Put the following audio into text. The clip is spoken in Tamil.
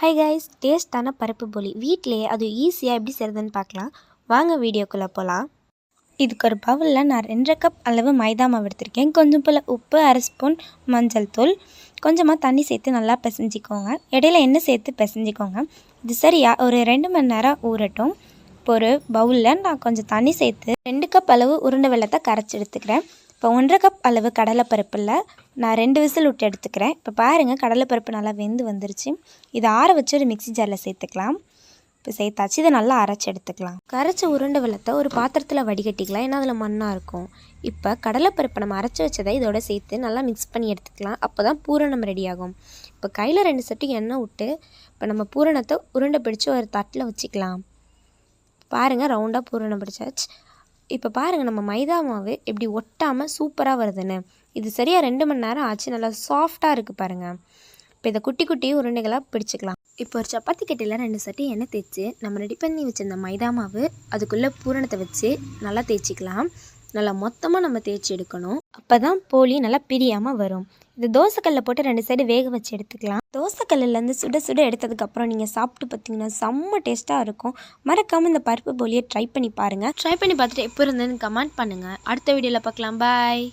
ஹை கைஸ் டேஸ்டான பருப்பு போலி. வீட்டிலேயே அது ஈஸியாக எப்படி செய்கிறதுன்னு பார்க்கலாம். வாங்க வீடியோக்குள்ளே போகலாம் இதுக்கு ஒரு பவுலில் நான் ரெண்டரை கப் அளவு மைதா மாவு எடுத்திருக்கேன். கொஞ்சம் போல் உப்பு அரை ஸ்பூன் மஞ்சள் தூள். கொஞ்சமாக தண்ணி சேர்த்து நல்லா பிசைஞ்சிக்கோங்க. இடையில எண்ணெய் சேர்த்து பிசைஞ்சிக்கோங்க. இது சரியா ஒரு ரெண்டு மணி நேரம் ஊறட்டும். இப்போ ஒரு பவுலில் நான் கொஞ்சம் தண்ணி சேர்த்து ரெண்டு கப் அளவு உருண்டை வெள்ளத்தை கரைச்சி எடுத்துக்கிறேன். இப்போ ஒன்றரை கப் அளவு கடலைப்பருப்பில் நான் ரெண்டு விசில் விட்டு எடுத்துக்கிறேன். இப்போ பாருங்கள் கடலைப்பருப்பு நல்லா வெந்து வந்துருச்சு. இதை ஆற வச்சு ஒரு மிக்ஸி ஜாரில் சேர்த்துக்கலாம். இப்போ சேர்த்தாச்சு. இதை நல்லா அரைச்சி எடுத்துக்கலாம். கரைச்ச உருண்டை வெள்ளத்தை ஒரு பாத்திரத்தில் வடிகட்டிக்கலாம். ஏன்னா அதில் மண்ணாக இருக்கும். இப்போ கடலைப்பருப்பை நம்ம அரைச்சி வச்சதை இதோட சேர்த்து நல்லா மிக்ஸ் பண்ணி எடுத்துக்கலாம். அப்போ தான் பூரணம் ரெடி ஆகும். இப்போ கையில் ரெண்டு சட்டி எண்ணெய் விட்டு இப்போ நம்ம பூரணத்தை உருண்டை பிடிச்சி ஒரு தட்டில் வச்சுக்கலாம். பாருங்கள் ரவுண்டாக பூரணம் பிடிச்சாச்சு. இப்போ பாருங்கள் நம்ம மைதா மாவு எப்படி ஒட்டாமல் சூப்பராக வருதுன்னு. இது சரியாக ரெண்டு மணி நேரம் ஆச்சு நல்லா சாஃப்டாக இருக்குது பாருங்கள் இப்போ இதை குட்டி குட்டி உருண்டைகளாக பிடிச்சிக்கலாம். இப்போ ஒரு சப்பாத்தி கட்டியில் ரெண்டு சட்டி எண்ணெய் தேய்ச்சி நம்ம ரெடி பண்ணி வச்சிருந்த மைதா மாவு அதுக்குள்ளே பூரணத்தை வச்சு நல்லா தேய்ச்சிக்கலாம். நல்லா மொத்தமாக நம்ம தேய்ச்சி எடுக்கணும். அப்போ தான் போலி நல்லா பிரியாமல் வரும். இது தோசைக்கல்லில் போட்டு ரெண்டு சைடு வேக வச்சு எடுத்துக்கலாம். தோசைக்கல்லுலேருந்து சுட சுட எடுத்ததுக்கப்புறம் நீங்கள் சாப்பிட்டு பார்த்தீங்கன்னா செம்ம டேஸ்ட்டாக இருக்கும். மறக்காமல் இந்த பருப்பு போலியை ட்ரை பண்ணி பாருங்கள் ட்ரை பண்ணி பார்த்துட்டு எப்போ இருந்ததுன்னு கமெண்ட் பண்ணுங்கள் அடுத்த வீடியோவில் பார்க்கலாம். பாய்